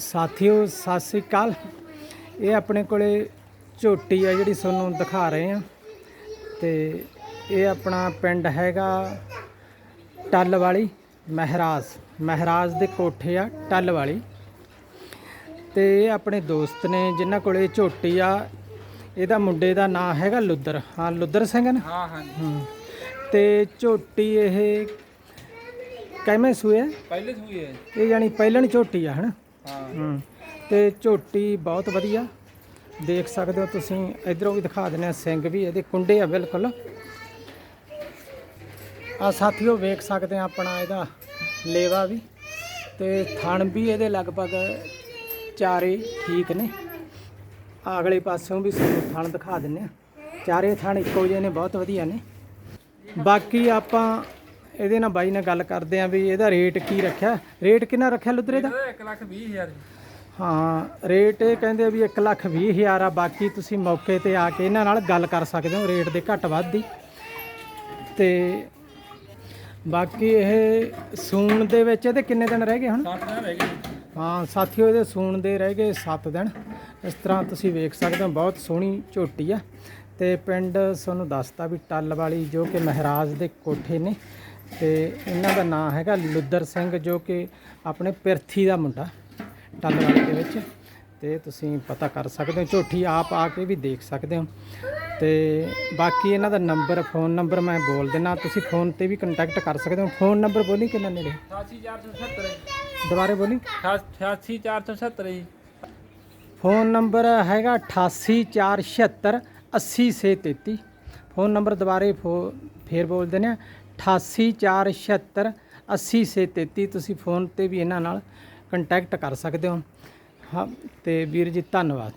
ਸਾਥੀਓ ਸਤਿ ਸ੍ਰੀ ਅਕਾਲ। ਇਹ ਆਪਣੇ ਕੋਲੇ ਝੋਟੀ ਆ ਜਿਹੜੀ ਤੁਹਾਨੂੰ ਦਿਖਾ ਰਹੇ ਆ ਤੇ ਇਹ ਆਪਣਾ ਪਿੰਡ ਹੈਗਾ ਟੱਲ ਵਾਲੀ ਮਹਿਰਾਜ। ਮਹਿਰਾਜ ਦੇ ਕੋਠੇ ਆ ਟੱਲ ਵਾਲੀ ਤੇ ਇਹ ਆਪਣੇ ਦੋਸਤ ਨੇ ਜਿਨ੍ਹਾਂ ਕੋਲੇ ਝੋਟੀ ਆ। ਇਹਦਾ ਮੁੰਡੇ ਦਾ ਨਾਂ ਹੈਗਾ ਲੁੱਦਰ। ਹਾਂ ਲੁੱਦਰ ਸਿੰਘ ਨਾ? ਹਾਂ ਹਾਂ। ਤੇ ਝੋਟੀ ਇਹ ਕਿਵੇਂ ਸੂਏ? ਪਹਿਲੇ ਹੈ ਇਹ ਜਾਨੀ ਪਹਿਲਣ ਝੋਟੀ ਆ ਹਨਾ ਹਾਂ। ਹੂੰ ਤੇ ਝੋਟੀ ਬਹੁਤ ਵਧੀਆ। ਦੇਖ ਸਕਦੇ ਹੋ ਤੁਸੀਂ, ਇਧਰੋਂ ਵੀ ਦਿਖਾ ਦਿੰਦੇ ਆ ਸਿੰਘ ਵੀ, ਇਹਦੇ ਕੁੰਡੇ ਆ ਬਿਲਕੁਲ। ਆ ਸਾਥੀਓ ਵੇਖ ਸਕਦੇ ਆ ਆਪਣਾ ਇਹਦਾ ਲੇਵਾ ਵੀ। ਤੇ ਥਣ ਵੀ ਇਹਦੇ ਲਗਭਗ ਚਾਰੇ ਠੀਕ ਨੇ। ਅਗਲੇ ਪਾਸੋਂ ਵੀ ਸਾਨੂੰ ਥਣ ਦਿਖਾ ਦਿੰਨੇ ਆ ਚਾਰੇ ਥਣ ਇੱਕੋ ਜਿਹੇ ਨੇ, ਬਹੁਤ ਵਧੀਆ ਨੇ। ਬਾਕੀ ਆਪਾਂ ਇਹਦੇ ਨਾਲ ਬਾਈ ਨਾਲ ਗੱਲ ਕਰਦੇ ਆ ਵੀ ਇਹਦਾ ਰੇਟ ਕੀ ਰੱਖਿਆ? ਰੇਟ ਕਿੰਨਾ ਰੱਖਿਆ ਲੁੱਦਰੇ ਦਾ? 1 ਲੱਖ 20 ਹਜ਼ਾਰ ਹਾਂ ਰੇਟ ਇਹ ਕਹਿੰਦੇ ਵੀ 1 ਲੱਖ ਵੀਹ ਹਜ਼ਾਰ ਆ ਬਾਕੀ ਤੁਸੀਂ ਮੌਕੇ ਤੇ ਆ ਕੇ ਇਹਨਾਂ ਨਾਲ ਗੱਲ ਕਰ ਸਕਦੇ ਹੋ ਰੇਟ ਦੇ ਘੱਟ ਵੱਧ ਦੀ। ਤੇ ਬਾਕੀ ਇਹ ਸੂਣ ਦੇ ਵਿੱਚ ਇਹਦੇ ਕਿੰਨੇ ਦਿਨ ਰਹਿ ਗਏ ਹੁਣ? 60 ਦਿਨ ਰਹਿ ਗਏ ਹਾਂ ਸਾਥੀਓ ਇਹਦੇ ਸੂਣ ਦੇ ਰਹਿ ਗਏ 7 ਦਿਨ। ਇਸ ਤਰ੍ਹਾਂ ਤੁਸੀਂ ਵੇਖ ਸਕਦੇ ਹੋ ਬਹੁਤ ਸੋਹਣੀ ਝੋਟੀ ਆ। ਤੇ ਪਿੰਡ ਤੁਹਾਨੂੰ ਦੱਸਤਾ ਵੀ ਟੱਲ ਵਾਲੀ ਜੋ ਕਿ ਮਹਾਰਾਜ ਦੇ ਕੋਠੇ ਨੇ ਤੇ ਇਹਨਾਂ ਦਾ ਨਾਮ ਹੈਗਾ ਲੁੱਦਰ ਸਿੰਘ ਜੋ ਕਿ ਆਪਣੇ ਪਿਰਥੀ ਦਾ ਮੁੰਡਾ ਟੱਲ ਵਾਲੀ ਦੇ ਵਿੱਚ। ਤੇ ਤੁਸੀਂ ਪਤਾ ਕਰ ਸਕਦੇ ਹੋ ਝੋਟੀ ਆਪ ਆ ਕੇ ਵੀ ਦੇਖ ਸਕਦੇ ਹੋ। ਤੇ ਬਾਕੀ ਇਹਨਾਂ ਦਾ ਨੰਬਰ ਫੋਨ ਨੰਬਰ ਮੈਂ ਬੋਲ ਦੇਣਾ ਤੁਸੀਂ ਫੋਨ ਤੇ ਵੀ ਕੰਟੈਕਟ ਕਰ ਸਕਦੇ ਹੋ। ਫੋਨ ਨੰਬਰ ਬੋਲੀ ਕਿੰਨਾ ਨੇੜੇ? 88470 ਦੁਬਾਰੇ ਬੋਲੀ। 88470 ਜੀ। ਫੋਨ ਨੰਬਰ ਹੈਗਾ 8847 80633 ਫੋਨ ਨੰਬਰ ਦੁਬਾਰੇ ਫੇਰ ਬੋਲ ਦਿੰਦੇ ਆ। 8847 80633 ਤੁਸੀਂ ਫੋਨ ਤੇ ਵੀ ਇਹਨਾਂ ਨਾਲ ਕੰਟੈਕਟ ਕਰ ਸਕਦੇ ਹੋ। ਹਾਂ, ਤੇ ਵੀਰ ਜੀ, ਧੰਨਵਾਦ।